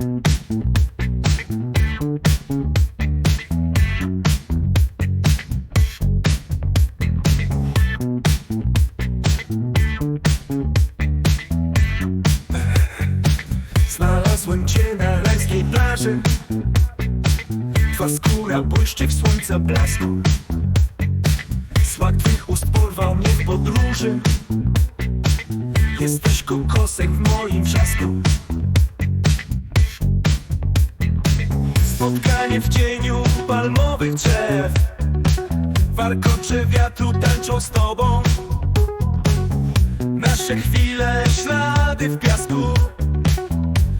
Znalazłem cię na rajskiej plaży. Twa skóra błyszczy w słońca blasku. Smak twych ust porwał mnie w podróży. Jesteś kokosek w moim wrzasku Spotkanie w cieniu palmowych drzew. Warkocze wiatru tańczą z tobą? Nasze chwile, ślady w piasku.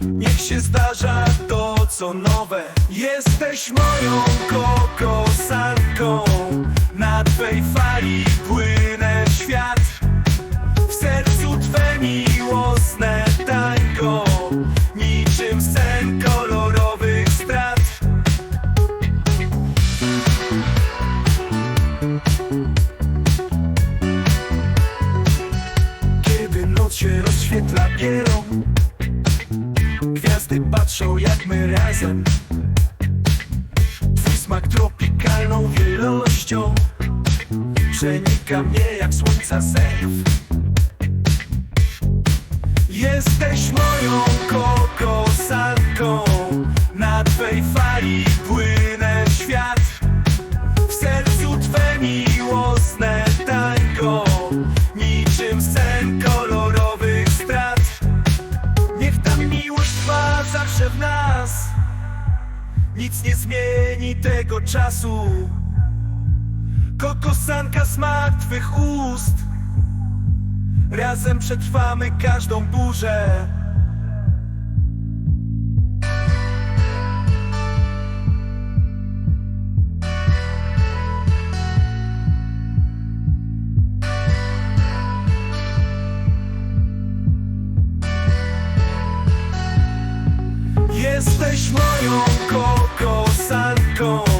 Niech się zdarza to, co nowe. Jesteś moją kokosanką. Na twej fali płynę rozświetla bielą Gwiazdy patrzą jak my razem. Twój smak tropikalną wielością Przenika mnie jak słońca zew Jesteś moją kokosanką zawsze w nas Nic nie zmieni tego czasu. Kokosanka smak twych ust. Razem przetrwamy każdą burzę jesteś moją kokosanką.